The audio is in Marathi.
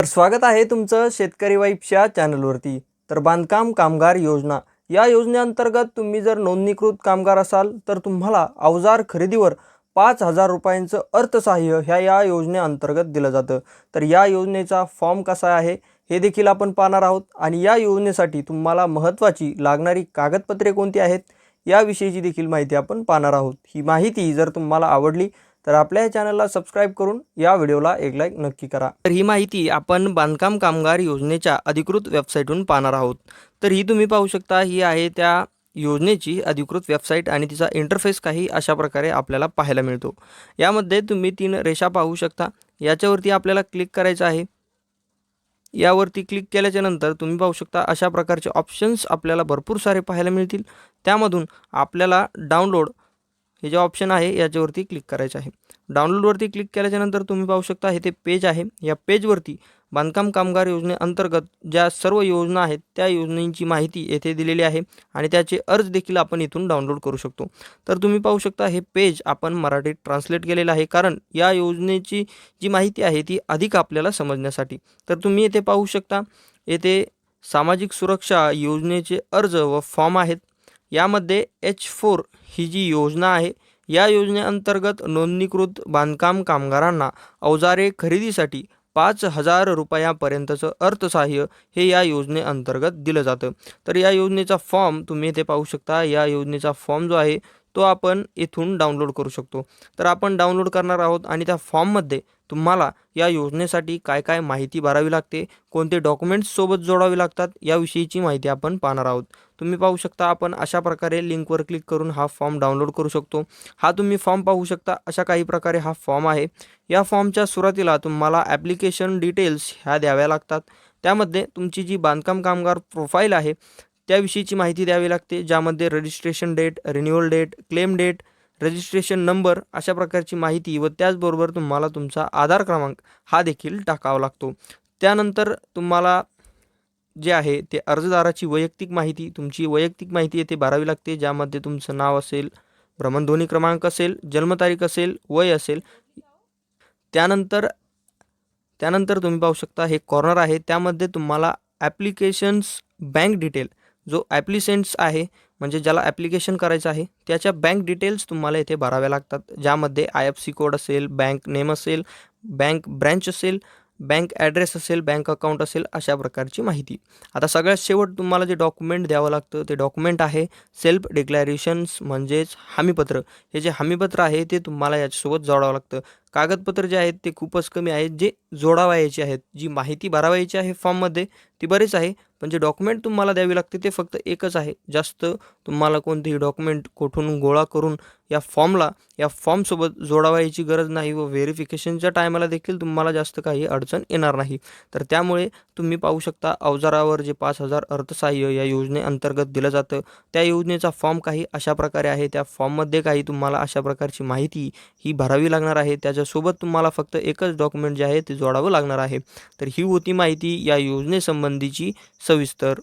तर स्वागत आहे तुमचं शेतकरी वाईफच्या चॅनलवरती. तर बांधकाम कामगार योजना. या योजनेअंतर्गत तुम्ही जर नोंदणीकृत कामगार असाल तर तुम्हाला अवजार खरेदीवर पाच हजार रुपयांचं अर्थसहाय्य ह्या या योजनेअंतर्गत दिलं जातं. तर या योजनेचा फॉर्म कसा आहे हे देखील आपण पाहणार आहोत. आणि या योजनेसाठी तुम्हाला महत्त्वाची लागणारी कागदपत्रे कोणती आहेत याविषयीची देखील माहिती आपण पाहणार आहोत. ही माहिती जर तुम्हाला आवडली तर आपल्या या चॅनलला सबस्क्राईब करून या व्हिडिओला एक लाईक नक्की करा. तर ही माहिती आपण बांधकाम कामगार योजनेच्या अधिकृत वेबसाईटहून पाहणार आहोत. तर ही तुम्ही पाहू शकता ही आहे त्या योजनेची अधिकृत वेबसाईट आणि तिचा इंटरफेस काही अशा प्रकारे आपल्याला पाहायला मिळतो. यामध्ये तुम्ही तीन रेषा पाहू शकता. याच्यावरती आपल्याला क्लिक करायचं आहे. यावरती क्लिक केल्याच्यानंतर तुम्ही पाहू शकता अशा प्रकारचे ऑप्शन्स आपल्याला भरपूर सारे पाहायला मिळतील. त्यामधून आपल्याला डाउनलोड हे जे ऑप्शन आहे याच्यावरती क्लिक करायचं आहे. डाउनलोडवरती क्लिक केल्याच्यानंतर तुम्ही पाहू शकता हे ते पेज आहे. या पेजवरती बांधकाम कामगार योजनेअंतर्गत ज्या सर्व योजना आहेत त्या योजनेची माहिती येथे दिलेली आहे आणि त्याचे अर्ज देखील आपण इथून डाउनलोड करू शकतो. तर तुम्ही पाहू शकता हे पेज आपण मराठीत ट्रान्सलेट केलेलं आहे. कारण या योजनेची जी माहिती आहे ती अधिक आपल्याला समजण्यासाठी. तर तुम्ही येथे पाहू शकता येथे सामाजिक सुरक्षा योजनेचे अर्ज व फॉर्म आहेत. यामध्ये एच फोर ही जी योजना आहे या योजनेअंतर्गत नोंदणीकृत बांधकाम कामगारांना अवजारे खरेदीसाठी पाच हजार रुपयापर्यंतचं अर्थसहाय्य हे या योजनेअंतर्गत दिलं जातं. तर या योजनेचा फॉर्म तुम्ही इथे पाहू शकता. या योजनेचा फॉर्म जो आहे तो आपण इथून डाउनलोड करू शकतो. तर आपण डाउनलोड करणार आहोत आणि त्या फॉर्ममध्ये तुम्हाला या योजनेसाठी काय काय माहिती भरावी लागते कोणते डॉक्युमेंट्स सोबत जोडावे लागतात याविषयीची माहिती आपण पाहणार आहोत. तुम्ही पाहू शकता आपण अशा प्रकारे लिंकवर क्लिक करून हा फॉर्म डाउनलोड करू शकतो. हा तुम्ही फॉर्म पाहू शकता अशा काही प्रकारे हा फॉर्म आहे. या फॉर्मच्या सुरुवातीला तुम्हाला ॲप्लिकेशन डिटेल्स ह्या द्याव्या लागतात. त्यामध्ये तुमची जी बांधकाम कामगार प्रोफाईल आहे त्याविषयीची माहिती द्यावी लागते ज्यामध्ये registration date renewal date claim date registration number अशा प्रकारची माहिती व त्याचबरोबर तुम्हाला तुमचा आधार क्रमांक हा देखील टाकावा लागतो. त्यानंतर तुम्हाला जे आहे ते अर्जदाराची वैयक्तिक माहिती तुमची वैयक्तिक माहिती येथे भरावी लागते ज्यामध्ये तुमचं नाव असेल भ्रमणध्वनी क्रमांक असेल जन्मतारीख असेल वय असेल. त्यानंतर त्यानंतर तुम्ही पाहू शकता हे कॉर्नर आहे. त्यामध्ये तुम्हाला ॲप्लिकेशन्स बँक डिटेल जो ॲप्लिसेंट्स आहे म्हणजे ज्याला ॲप्लिकेशन करायचं आहे त्याच्या बँक डिटेल्स तुम्हाला इथे भराव्या लागतात. ज्यामध्ये आय एफ सी कोड असेल बँक नेम असेल बँक ब्रँच असेल बँक ॲड्रेस असेल बँक अकाउंट असेल अशा प्रकारची माहिती. आता सगळ्यात शेवट तुम्हाला जे डॉक्युमेंट द्यावं लागतं ते डॉक्युमेंट आहे सेल्फ डिक्लॅरेशन्स म्हणजेच हमीपत्र. हे जे हमीपत्र आहे ते तुम्हाला याच्यासोबत जोडावं लागतं. कागदपत्र जे आहेत ते खूपच कमी आहेत. जे जोडावायचे आहेत जी माहिती भरावायची आहे फॉर्ममध्ये ती बरीच आहे. पण जे डॉक्युमेंट तुम्हाला द्यावी लागते ते फक्त एकच आहे. जास्त तुम्हाला कोणतेही डॉक्युमेंट कुठून गोळा करून या फॉर्मला या फॉर्मसोबत जोडावायची गरज नाही व व्हेरिफिकेशनच्या टायमाला देखील तुम्हाला जास्त काही अडचण येणार नाही. तर त्यामुळे तुम्ही पाहू शकता अवजारावर जे पाच हजार अर्थसहाय्य या योजनेअंतर्गत दिलं जातं. त्या योजनेचा फॉर्म काही अशा प्रकारे आहे. त्या फॉर्ममध्ये काही तुम्हाला अशा प्रकारची माहिती ही भरावी लागणार आहे. त्याच्यासोबत तुम्हाला फक्त एकच डॉक्युमेंट जे आहे ते जोडावं लागणार आहे. तर ही होती माहिती या योजनेसंबंधीची स વિસ્તાર